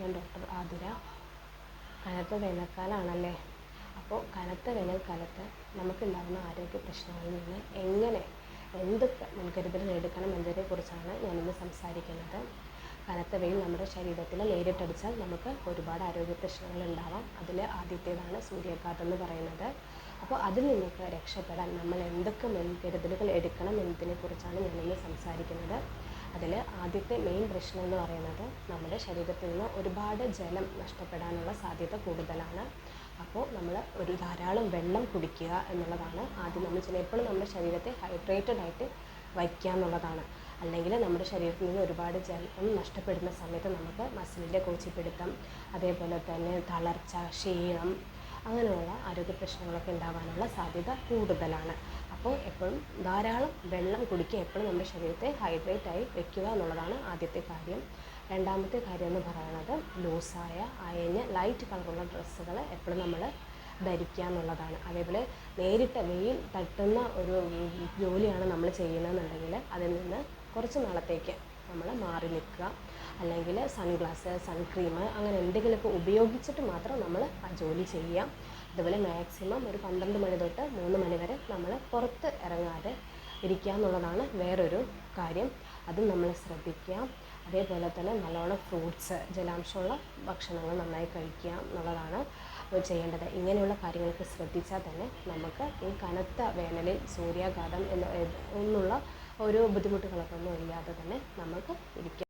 ഞാൻ ഡോക്ടർ ആതിര. കനത്ത വേനൽക്കാലമാണല്ലേ അപ്പോൾ കനത്ത വേനൽക്കാലത്ത് നമുക്കുണ്ടാകുന്ന ആരോഗ്യ പ്രശ്നങ്ങളിൽ നിന്ന് എങ്ങനെ എന്തൊക്കെ മുൻകരുതലുകൾ എടുക്കണം എന്നതിനെക്കുറിച്ചാണ് ഞാനിന്ന് സംസാരിക്കുന്നത്. കനത്ത വെയിൽ നമ്മുടെ ശരീരത്തിൽ നേരിട്ടടിച്ചാൽ നമുക്ക് ഒരുപാട് ആരോഗ്യ പ്രശ്നങ്ങൾ ഉണ്ടാവാം. അതിൽ ആദ്യത്തേതാണ് സൂര്യാഘാതം എന്ന് പറയുന്നത്. അപ്പോൾ അതിൽ നിന്നൊക്കെ രക്ഷപ്പെടാൻ നമ്മൾ എന്തൊക്കെ മുൻകരുതലുകൾ എടുക്കണം എന്നതിനെക്കുറിച്ചാണ് ഞാനിന്ന് സംസാരിക്കുന്നത്. അതിൽ ആദ്യത്തെ മെയിൻ പ്രശ്നം എന്ന് പറയുന്നത് നമ്മുടെ ശരീരത്തിൽ നിന്ന് ഒരുപാട് ജലം നഷ്ടപ്പെടാനുള്ള സാധ്യത കൂടുതലാണ്. അപ്പോൾ നമ്മൾ ഒരു ധാരാളം വെള്ളം കുടിക്കുക എന്നുള്ളതാണ് ആദ്യം നമ്മൾ ചെയ്യുന്നത്. എപ്പോഴും നമ്മുടെ ശരീരത്തെ ഹൈഡ്രേറ്റഡ് ആയിട്ട് വയ്ക്കുക എന്നുള്ളതാണ്. അല്ലെങ്കിൽ നമ്മുടെ ശരീരത്തിൽ നിന്ന് ഒരുപാട് ജലം നഷ്ടപ്പെടുന്ന സമയത്ത് നമുക്ക് മസിലിന്റെ കോച്ചിപ്പിടുത്തം അതേപോലെ തന്നെ തളർച്ച ക്ഷീണം അങ്ങനെയുള്ള ആരോഗ്യ പ്രശ്നങ്ങളൊക്കെ ഉണ്ടാകാനുള്ള സാധ്യത കൂടുതലാണ്. അപ്പോൾ എപ്പോഴും ധാരാളം വെള്ളം കുടിക്കുക എപ്പോഴും നമ്മുടെ ശരീരത്തെ ഹൈഡ്രേറ്റ് ആയി വെക്കുക എന്നുള്ളതാണ് ആദ്യത്തെ കാര്യം. രണ്ടാമത്തെ കാര്യം എന്ന് പറയുന്നത് ലൂസായ അയഞ്ഞ ലൈറ്റ് കളറുള്ള ഡ്രസ്സുകൾ എപ്പോഴും നമ്മൾ ധരിക്കുക എന്നുള്ളതാണ്. അതേപോലെ നേരിട്ട് വെയിൽ തട്ടുന്ന ഒരു ജോലിയാണ് നമ്മൾ ചെയ്യുന്നതെന്നുണ്ടെങ്കിൽ അതിൽ നിന്ന് കുറച്ച് നാളത്തേക്ക് നമ്മൾ മാറി നിൽക്കുക. അല്ലെങ്കിൽ സൺഗ്ലാസ് സൺക്രീം അങ്ങനെ എന്തെങ്കിലുമൊക്കെ ഉപയോഗിച്ചിട്ട് മാത്രം നമ്മൾ ആ ജോലി ചെയ്യുക. അതുപോലെ മാക്സിമം ഒരു പന്ത്രണ്ട് മണി തൊട്ട് മൂന്ന് മണി വരെ നമ്മൾ പുറത്ത് ഇറങ്ങാതെ ഇരിക്കുക എന്നുള്ളതാണ് വേറൊരു കാര്യം. അതും നമ്മൾ ശ്രദ്ധിക്കുക. അതേപോലെ തന്നെ നല്ലോണം ഫ്രൂട്ട്സ് ജലാംശമുള്ള ഭക്ഷണങ്ങൾ നന്നായി കഴിക്കുക എന്നുള്ളതാണ് ചെയ്യേണ്ടത്. ഇങ്ങനെയുള്ള കാര്യങ്ങൾക്ക് ശ്രദ്ധിച്ചാൽ തന്നെ നമുക്ക് ഈ കനത്ത വേനലിൽ സൂര്യാഘാതം എന്ന് എന്നുള്ള ഒരു ബുദ്ധിമുട്ടുകളൊക്കെ ഒന്നും ഇല്ലാതെ തന്നെ നമുക്ക് ഇരിക്കാം.